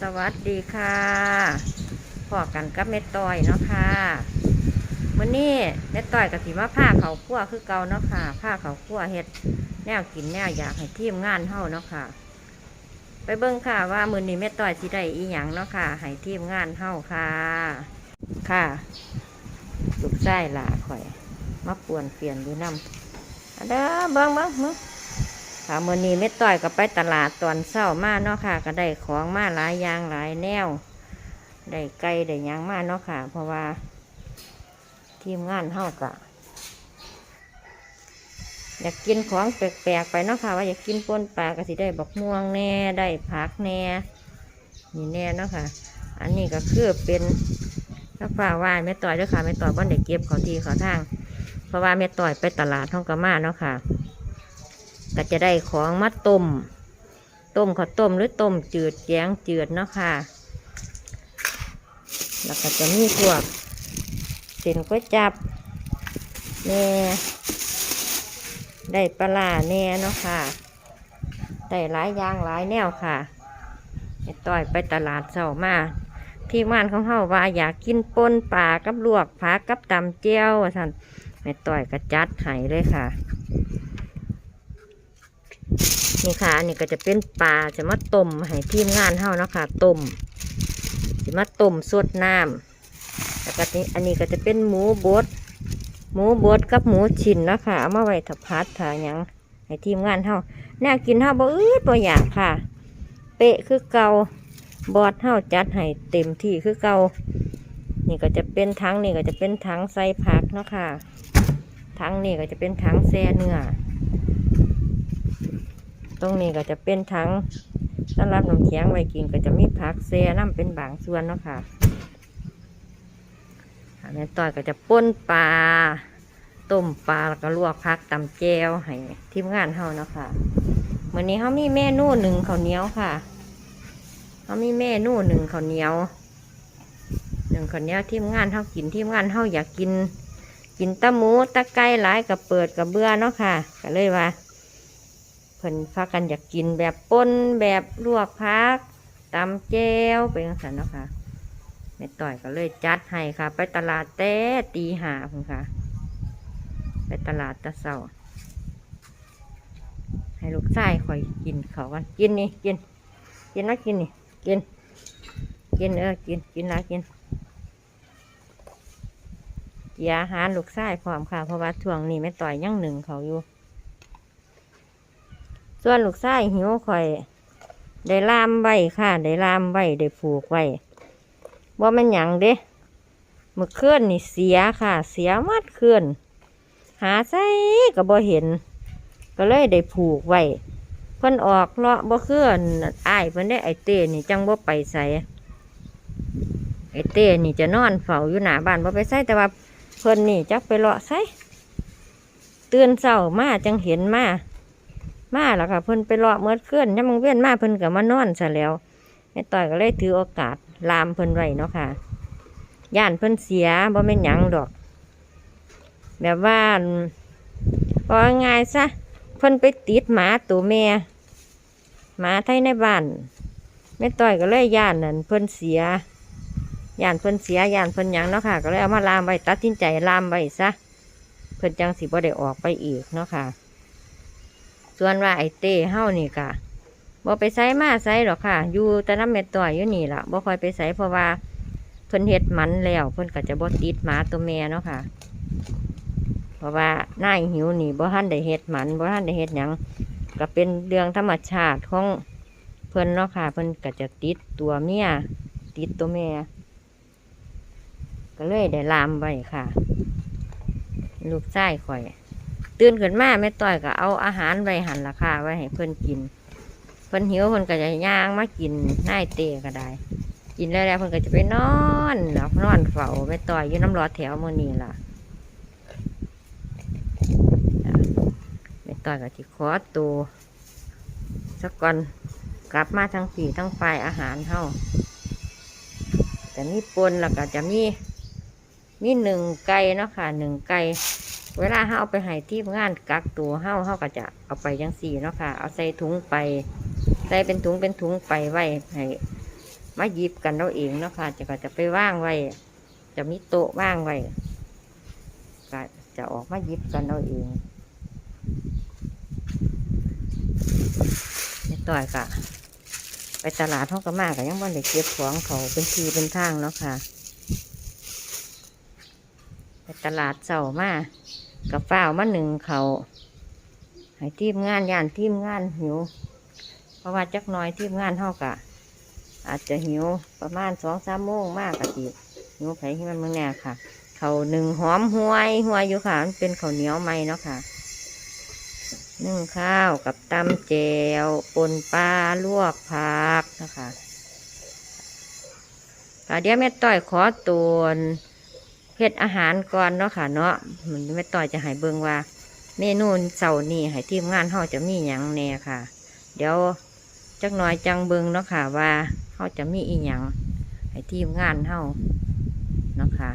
สวัสดีค่ะพอกันกับเม็ดต้อยเนาะค่ะมื้อนี้เม็ดต้อยกับสีมาผ้าเขาวคั่วคือเก่าเนาะค่ะผ้าเขาวคั่วเฮ็ดแนวกินแนวอยากให้ทีมงานเฮาเนาะค่ะ ไปเบิ่งค่ะว่ามือนี้เม็ดต้อยสิได้อีหยังเนาะค่ะให้ทีมงานเฮาค่ะ ค่ะลูกไส้หลาข่อย มาป่วนเปลี่ยนอยู่นำเด้อเบิ่งเบิ่งมึง ค่ะมื่อนี้เม็ดต้อยก็ไปตลาดตอนเช้ามาเนาะค่ะ ก็ได้ของมาหลายอย่างหลายแนว ได้ไก่ได้ยังมาเนาะค่ะ เพราะว่า ทีมงานเฮากะอยากกินของแปลกๆไปเนาะค่ะ ว่าอยากกินป่นปลาก็สิได้บักม่วงแน่ได้ผักแน่นี่แน่เนาะค่ะ อันนี้ก็คือเป็นน้าฟ้าว่านแม่ต่อยด้วยค่ะแม่ต่อยบ้านเด็กเก็บเขาทีเขาทาง เพราะว่าแม่ต่อยไปตลาดท้องกระมาเนาะค่ะ ก็จะได้ของมาต้ม ต้มข้าวต้มหรือต้มจืดแยงจืดเนาะค่ะ แล้วก็จะมีพวกเส้นก๋วยจับแหน่ได้ปลาแหน่เนาะค่ะได้หลายอย่างหลายแนวค่ะต้อยไปตลาดเช้ามาที่บ้านของเฮาว่าอยากกินปนปลากับลวกผักกับตำเจียวท่านแม่ต้อยก็จัดให้เลยค่ะ นี่ค่ะ อันนี้ก็จะเป็นปลาจะมาต้มให้ทีมงานเฮาเนาะค่ะต้มจะมาต้มสดน้ำแล้วก็นี่อันนี้ก็จะเป็นหมูบดหมูบดกับหมูชิ้นเนาะค่ะเอามาไว้ถับพัดถ่าหยังให้ทีมงานเฮาแน่ากินเฮาบ่อืดบ่อยากค่ะ เป๊ะคือเกาบอดเฮาจัดให้เต็มที่คือเกานี่ก็จะเป็นถังนี่ก็จะเป็นถังใส่ผักเนาะค่ะถังนี่ก็จะเป็นถังแซ่เนื้อ ตรงนี้ก็จะเป็นถังสำหรับน้ำแข็งไว้กินก็จะมีผักเซียน้ำเป็นบางส่วนเนาะค่ะอันต่อยก็จะป่นปลาต้มปลาแล้วก็ลวกผักตำแจวให้ทีมงานเฮาเนาะค่ะวันนี้เขามีเมนูหนึ่งข้าวเหนียวค่ะเขามีเมนูหนึ่งข้าวเหนียวหนึ่งข้าวเหนียวทีมงานเฮากินทีมงานเฮาอยากกิน กินตะหมูตะไก่หลายกับเปิดกับเบื่อเนาะค่ะก็เลยว่า เพิ่นพากันอยากกินแบบป่นแบบลวกพักตำแก้วไปจังสันเนาะค่ะแม่ต่อยก็เลยจัดให้ค่ะ ไปตลาดแต่ตีหาพุ่นค่ะ ไปตลาดตะเสาให้ลูกชายคอยกินเขากันกินนี่กิน กินนะกินนี่กิน กินเออกินกินละกินเกียร์อาหารลูกชายพร้อมค่ะเพราะว่าช่วงนี้แม่ต่อยยังหนึ่งเขาอยู่ ส่วนลูกชายหิวข่อย ได้ลามไว้ค่ะได้ลามไว้ได้ผูกไว้ว่ามันหยังเด้เมื่อคืนนี่เสียค่ะ เสียมัดคืนหาใส่ก็บ่เห็น ก็เลยได้ผูกไว้เพิ่นออกเลาะบ่คืนอ้ายเพิ่นได้ไอเต้นี่จังบ่ไปใส่ไอเต้นี่จะนอนเฝ้าอยู่หน้าบ้านบ่ไปใส่แต่ว่าเพิ่นนี่จักไปเลาะใส่ตื่นเช้ามาจังเห็นมา มาแล้วค่ะเพิ่นไปเลาะเมื่อคืนยามมังเวียนมาเพิ่นก็มานอนซะแล้วแม่ต่อยก็เลยถือโอกาสลามเพิ่นไว้เนาะค่ะย่านเพิ่นเสียบ่แม่นหยังดอก แบบว่าพอง่ายซะเพิ่นไปติดหมาตัวแม่หมาไทยในบ้านแม่ต่อยก็เลยย่านนั่นเพิ่นเสียย่านเพิ่นเสียย่านเพิ่นหยังเนาะค่ะ ก็เลยเอามาลามไว้ตัดสินใจลามไว้ซะเพิ่นจังสิบ่ได้ออกไปอีกเนาะค่ะ ส่วนว่าไอเต้เฮานี่กะบ่ไปไสมาไสหรอกค่ะ อยู่แต่น้ำเม็ดต่อยอยู่นี่ล่ะบ่ค่อยไปไสเพราะว่าเพิ่นเฮ็ดมันแล้วเพิ่นก็จะบ่ติดหมาตัวแม่เนาะค่ะ เพราะว่านายหิวนี่บ่ทันได้เฮ็ดมันบ่ทันได้เฮ็ดหยังก็เป็นเรื่องธรรมชาติของเพิ่นเนาะค่ะ เพิ่นก็จะติดตัวเมียติดตัวแม่ก็เลยได้ลามไว้ค่ะ ลูกชายข่อย ตื่นขึ้นมาแม่ต้อยก็เอาอาหารไว้หั่นราคาไว้ให้เพื่อนกิน เพื่อนหิวเพื่อนก็จะย่างมากินน่ายเตะก็ได้ กินแล้วแล้วเพื่อนก็จะไปนอนหลับนอนเฝ้าแม่ต้อยอยู่น้ำร้อนแถวมือนี้ล่ะแม่ต้อยก็จะขอตัวสักก่อนกลับมาทั้งสีทั้งไฟอาหารเฮาแต่มีปนแล้วก็จะมีมีหนึ่งไก่เนาะค่ะหนึ่งไก่ เวลาเฮาเอาไปให้ที่งานกักตัวเฮาเฮาก็จะเอาไปจังสี่เนาะค่ะ เอาใส่ถุงไป ใส่เป็นถุงเป็นถุงไปไว้ให้มาหยิบกันเราเองเนาะค่ะ จะก็จะไปว่างไว้ จะมีโต๊ะว่างไว้ก็จะออกมาหยิบกันเราเองในต่อยกะไปตลาดเท่ากับมากก็ยังวันเด็กเก็บของเขาเป็นทีเป็นทางเนาะค่ะ ไปตลาดเสามา กับฝ้าวมาหนึ่งเขาให้ทีมงานย่านทีมงานหิว เพราะว่าจักหน้อยทีมงานเท่ากะอาจจะหิวประมาณสองสามโมงมากกะติหิวไผที่มันเมื่อแน่ค่ะเขาหนึ่งหอมห่วยห่วยอยู่ค่ะมันเป็นข้าวเหนียวไหมเนาะค่ะนึ่งข้าวกับตำแจวปนปลาลวกผักนะคะค่ะเดี๋ยวแม่ต้อยขอตัว เฮ็ดอาหารก่อนเนาะค่ะ เนาะมันแม่ต้อยจะให้เบิงว่า เมนูเสาร์นี้ให้ทีมงานเฮาจะมีหยังแน่ค่ะ เดี๋ยวจักหน่อยจังเบิงเนาะค่ะ ว่าเฮาจะมีอีหยังให้ทีมงานเฮาเนาะค่ะ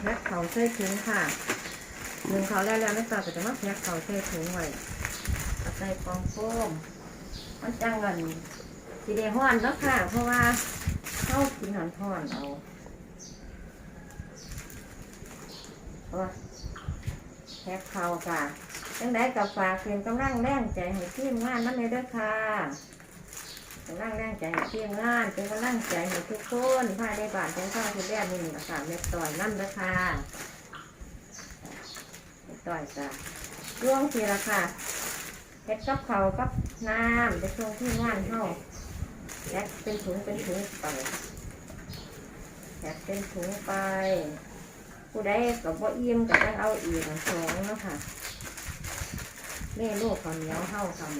แพ็คเขาใส่ถุงค่ะหนึ่งเขาแล้วแล้วไม่ต่อก็จะมาแพ็คเขาใส่ถุงไว้ใส่กองโฟม มันจังกันสีแดงห้อนแล้วค่ะ เพราะว่าเข้ากินหอนทอนเอาเพราะว่าแพ็คเขาค่ะจังได้กับฝากเป็นกำลังแรงใจให้ทีมงานนั่นเลยเด้วยค่ะกำลังแรงใจให้ทีมงานเป็นกำลังใจให้ทุกคนภายในบ้านเป็นข้าวที่แรกนี่นะคะเม็ดต่อยนั่นเด้อค่ะเม็ดต่อยจ้ะร่วงทีละค่ะ เฮ็ดกับเขาวกับน้ำไปส่วงที่งานเฮาแพ็คเป็นถุงเป็นถุงไปแพ็คเป็นถุงไปผู้ใดกับว่าอิ่มก็ต้องเอาอีกสองนะค่ะแม่ลูกข้าเหนียวเฮาทำ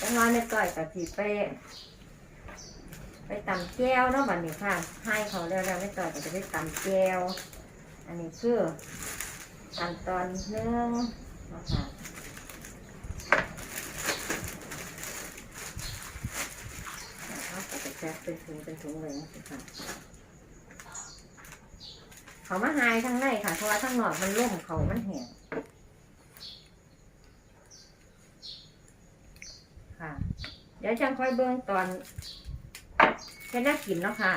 จังน้อยในต่อยกับสีไปไปตำแก้วเนาะบัดนี้ค่ะ ให้เขาแล้วแล้วไม่ต่อยก็จะไปตำแก้ว อันนี้คือขั้นตอนหนึ่งนะคะเอาก็จะแพ็คเป็นถุงเป็นถุงเลยนะคะเขามาหายทั้งในค่ะ เพราะว่าทั้งนอกมันล่มเขามันแห้งค่ะ เดี๋ยวจังค่อยเบิ่งตอนแค่น่ากินเนาะค่ะ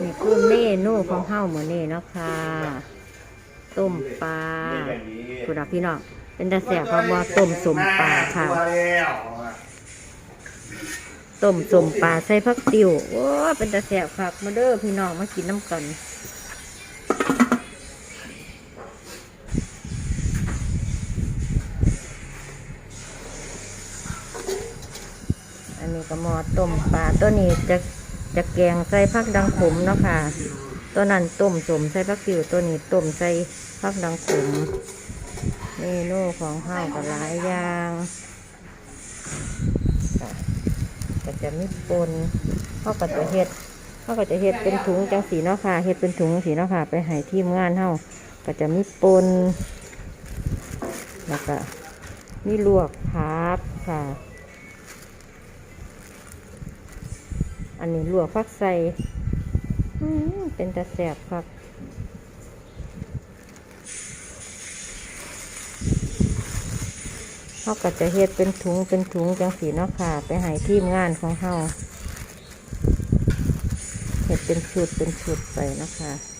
นี่คือเม นูของเฮ้าหมือนี่เนาะค่ะต้มปลาคุณพี่น้องเป็นตาแสบเพราะว่าต้มสมปลาค่ะต้มสมปลาใส่ผักติ๋วโอ้เป็นตาแสบคักมาเด้อพี่น้องมากินน้ำกันอันนี้ก็หมอต้มปลาตัวนี้จะจะแกงใส่ผักดังขมเนาะค่ะ ตัวนั้นต้มสมใส่ผักติ๋วตัวนี้ต้มใส่ผักดังขมเมนูของข้าวก็หลายอย่างก็จะมีปนเขาก็จะเฮ็ดเขาก็จะเฮ็ดเป็นถุงจังสีเนาะค่ะเฮ็ดเป็นถุงสีเนาะค่ะ ไปให้ทีมงานเฮาก็จะมีปนแล้วก็มีลวกผักค่ะ อันนี้ลวกฟักใส่ เป็นตะแสบครับเขาก็จะเฮ็ดเป็นถุงเป็นถุงจังสีเนาะค่ะ ไปหายทีมงานของเฮาเฮ็ดเป็นชุดเป็นชุดไปเนาะคะ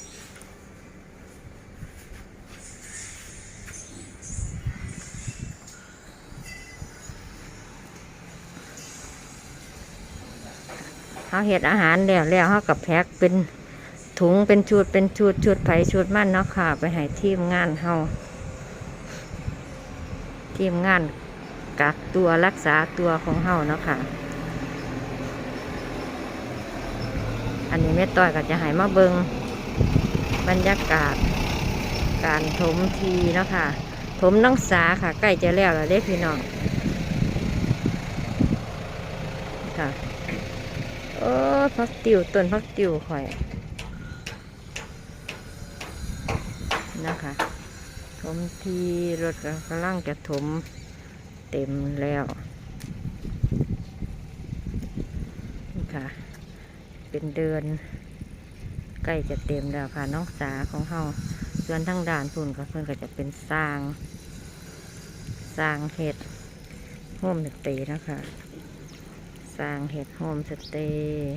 เขาเฮ็ดอาหารแล้วแล้วเขากับแพ็คเป็นถุงเป็นชุดเป็นชุดชุดไผ่ชุดมันเนาะค่ะ ไปให้ทีมงานเฮาทีมงานกักตัวรักษาตัวของเฮาเนาะค่ะ อันนี้แม่ต้อยก็จะให้มาเบิงบรรยากาศ การถมทีเนาะค่ะถมน้องสาค่ะ ใกล้จะแล้วแล้วเด้พี่น้องค่ะ โอ้พักติวต้นพักติวข่อยนะคะมทีรถกำลังจะถมเต็มแล้วนี่ค่ะ เป็นเดือนใกล้จะเต็มแล้วค่ะน้องสาของเฮาส่วนทั้งด่านพุ่นก็เพื่อนก็จะเป็นสร้าง สร้างเห็ดโฮมสเตย์นะคะ สร้างเห็ดโฮมสเตย์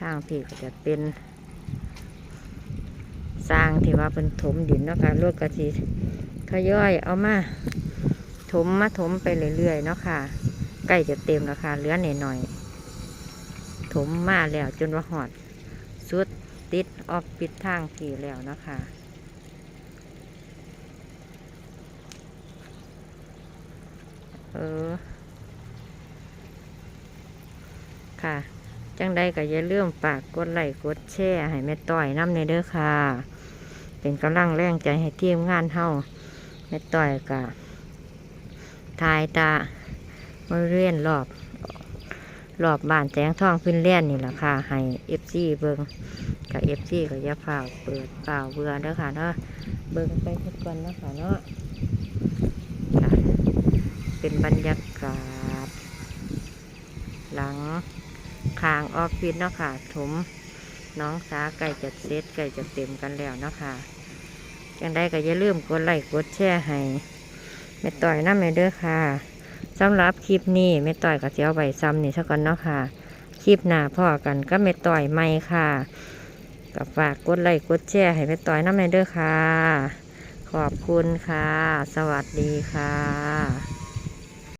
ทางพี่ก็จะเป็น สร้างที่ว่าเป็นถมดินเนาะคะรถกระสีทยอยเอามาถมมาถมไปเรื่อยๆเนาะค่ะใกล้จะเต็มแล้วค่ะเหลือหน่อยๆถมมาแล้วจนว่าหอดสุดติดออฟปิดทางผีแล้วเนาะคะ เออ ค่ะ จังใดก็อย่าลืมฝากกดไลค์กดแชร์ให้แม่ต้อยน้ำในเด้อค่ะ เป็นกำลังแรงใจให้ทีมงานเฮาแม่ต้อยกะทายตามาเรียนรอบรอบบ้านแจ้งท่องขึ้นเลียนนี่แหละค่ะให้เอฟซีเบิงกับเอฟซีก็อย่าเฝ้าเปิดเปล่าเบื่อเด้อค่ะเนาะเบิงไปทุกวันนะคะเนาะ เป็นบรรยากาศ หลังคางออฟฟิศเนาะค่ะถมน้องสาใกล้จะเซตใกล้จะเต็มกันแล้วเนาะค่ะยังได้ก็อย่าลืมกดไลค์กดแชร์ให้แม่ต่อยน้ำแม่เด้อค่ะสำหรับคลิปนี้แม่ต่อยก็จะเอาไว้ซ้ำนี่ซะก่อนเนาะค่ะ คลิปหน้าพ่อกันก็แม่ต่อยไม่ค่ะก็ฝากกดไลค์กดแชร์ให้แม่ต่อยน้ำแม่เด้อค่ะ ขอบคุณค่ะ สวัสดีค่ะ